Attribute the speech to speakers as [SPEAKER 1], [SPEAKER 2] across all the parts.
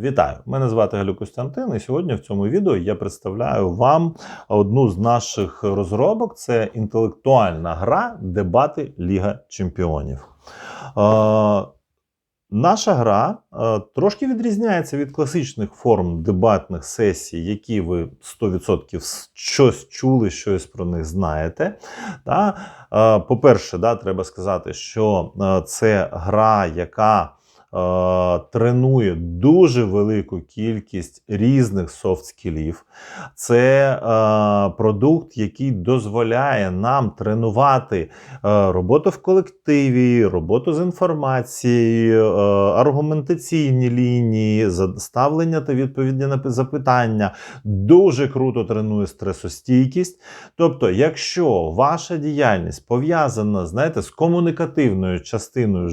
[SPEAKER 1] Вітаю! Мене звати Галю Костянтин, і сьогодні в цьому відео я представляю вам одну з наших розробок: це інтелектуальна гра Дебати Ліга Чемпіонів. Е, Наша гра е, трошки відрізняється від класичних форм дебатних сесій, які ви 100% щось чули, щось про них знаєте. Е, По-перше, треба сказати, що це гра, яка тренує дуже велику кількість різних софт-скілів. Це е, продукт, який дозволяє нам тренувати е, роботу в колективі, роботу з інформацією, е, аргументаційні лінії, ставлення та відповіді на запитання. Дуже круто тренує стресостійкість. Тобто, якщо ваша діяльність пов'язана, знаєте, з комунікативною частиною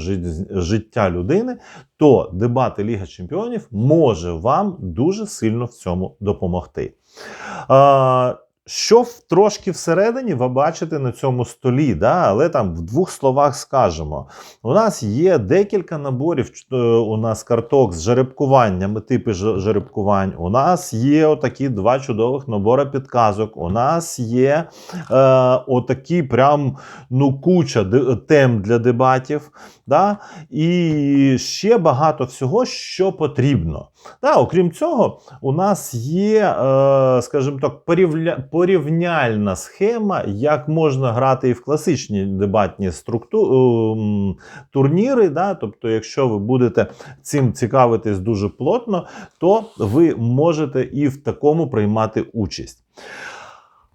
[SPEAKER 1] життя людини, то дебати Ліга Чемпіонів може вам дуже сильно в цьому допомогти. Що трошки всередині ви бачите на цьому столі, да? але там в двох словах скажемо. У нас є декілька наборів е, у нас карток з жеребкуваннями, типи жеребкувань. У нас є отакі два чудових набори підказок. У нас є е, отакі прям ну, куча тем для дебатів. Да? І ще багато всього, що потрібно. Да, окрім цього, у нас є, е, скажімо так, порівня, порівняльна схема, як можна грати і в класичні дебатні структу, ем, турніри. Да? Тобто, якщо ви будете цим цікавитись дуже плотно, то ви можете і в такому приймати участь.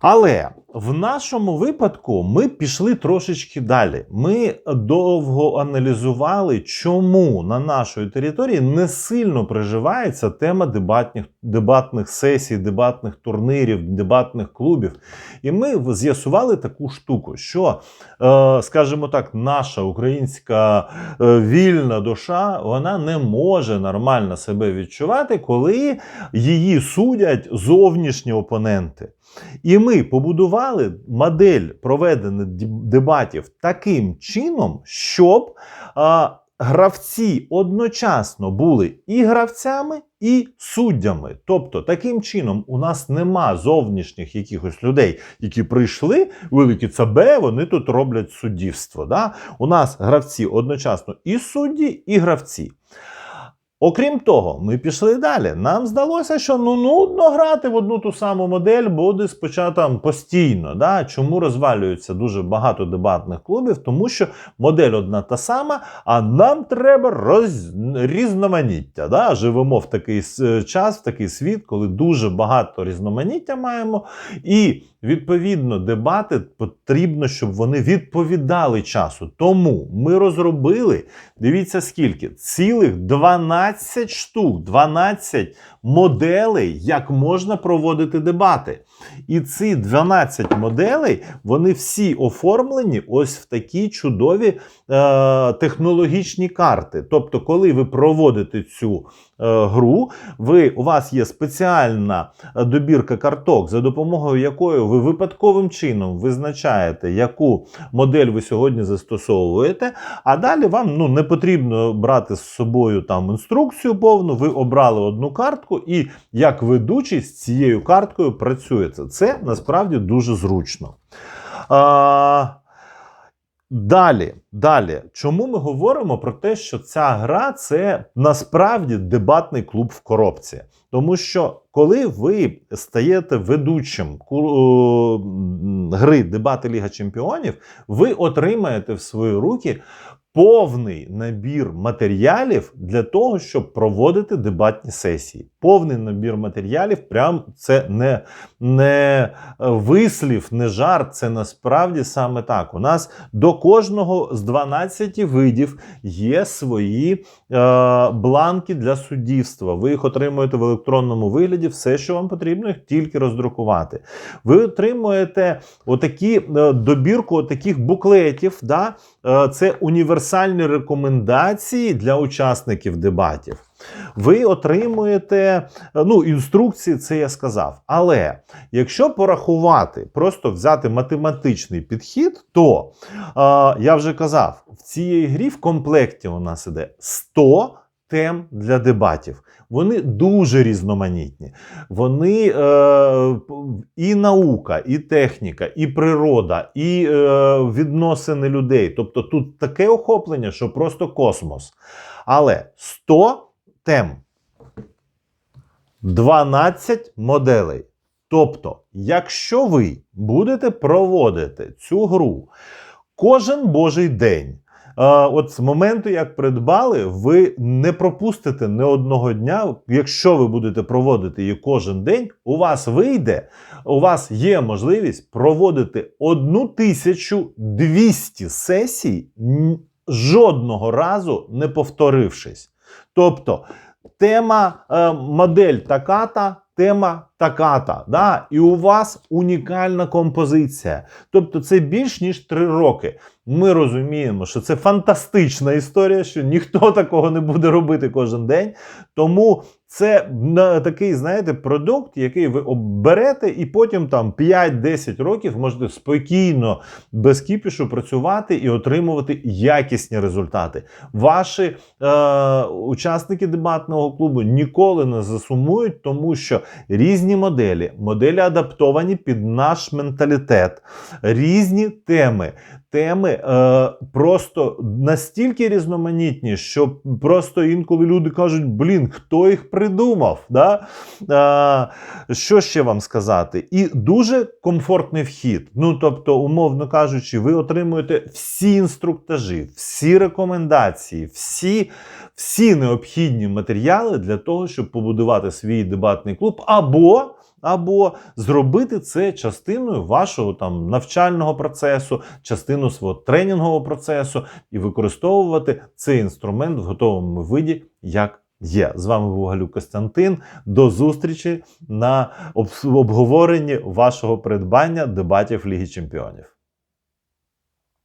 [SPEAKER 1] Але в нашому випадку ми пішли трошечки далі. Ми довго аналізували, чому на нашій території не сильно приживається тема дебатних, дебатних сесій, дебатних турнірів, дебатних клубів. І ми з'ясували таку штуку, що, е, скажімо так, наша українська е, вільна душа вона не може нормально себе відчувати, коли її судять зовнішні опоненти. І ми побудували модель проведення дебатів таким чином, щоб а, гравці одночасно були і гравцями, і суддями. Тобто, таким чином, у нас нема зовнішніх якихось людей, які прийшли, великі ЦБ, вони тут роблять суддівство. Да? У нас гравці одночасно і судді, і гравці. Окрім того, ми пішли далі. Нам здалося, що ну нудно грати в одну ту саму модель буде спочатку постійно. Да? Чому розвалюється дуже багато дебатних клубів? Тому що модель одна та сама, а нам треба роз... різноманіття. Да? Живемо в такий час, в такий світ, коли дуже багато різноманіття маємо. І відповідно дебати потрібно, щоб вони відповідали часу. Тому ми розробили, дивіться скільки, цілих 12 штук, 12 моделей, як можна проводити дебати. І ці 12 моделей, вони всі оформлені ось в такі чудові е, технологічні карти. Тобто, коли ви проводите цю е, гру, ви, у вас є спеціальна добірка карток, за допомогою якої ви випадковим чином визначаєте, яку модель ви сьогодні застосовуєте. А далі вам ну, не потрібно брати з собою там інструкцію повну. Ви обрали одну картку, і як ведучий з цією карткою працюєте. Це насправді дуже зручно. А, Далі, далі, чому ми говоримо про те, що ця гра це насправді дебатний клуб в коробці? Тому що коли ви стаєте ведучим ку- гри Дебати Ліга Чемпіонів, ви отримаєте в свої руки повний набір матеріалів для того, щоб проводити дебатні сесії. Повний набір матеріалів, прям це не, не е, вислів, не жарт, це насправді саме так. У нас до кожного з 12 видів є свої е, бланки для суддівства. Ви їх отримуєте в електронному вигляді. Все, що вам потрібно, їх тільки роздрукувати. Ви отримуєте отакі е, добірку отаких буклетів. Да? Е, Це універсальні рекомендації для учасників дебатів. Ви отримуєте е, ну, інструкції, це я сказав. Але якщо порахувати, просто взяти математичний підхід, то е, я вже казав, в цій грі в комплекті у нас іде 100 тем для дебатів. Вони дуже різноманітні. Вони е, і наука, і техніка, і природа, і е, відносини людей. Тобто тут таке охоплення, що просто космос. Але 100 тем, 12 моделей. Тобто, якщо ви будете проводити цю гру кожен божий день, от з моменту, як придбали, ви не пропустите не одного дня. Якщо ви будете проводити її кожен день, у вас вийде, у вас є можливість проводити 1200 сесій, жодного разу не повторившись. Тобто, тема е, модель така-та, тема така-та. Да? І у вас унікальна композиція. Тобто, це більш ніж три роки. Ми розуміємо, що це фантастична історія, що ніхто такого не буде робити кожен день. Тому це такий, знаєте, продукт, який ви оберете, і потім там 5-10 років можете спокійно, без кіпішу працювати і отримувати якісні результати. Ваші е, учасники дебатного клубу ніколи не засумують, тому що різні моделі, моделі адаптовані під наш менталітет, різні теми. Теми е, просто настільки різноманітні, що просто інколи люди кажуть: блін, хто їх придумав? Да? Е, що ще вам сказати? І дуже комфортний вхід. Ну, тобто, умовно кажучи, ви отримуєте всі інструктажі, всі рекомендації, всі, всі необхідні матеріали для того, щоб побудувати свій дебатний клуб або або зробити це частиною вашого там навчального процесу, частину свого тренінгового процесу і використовувати цей інструмент в готовому виді як є. З вами був Галюк Костянтин. До зустрічі на обговоренні вашого придбання дебатів Ліги Чемпіонів.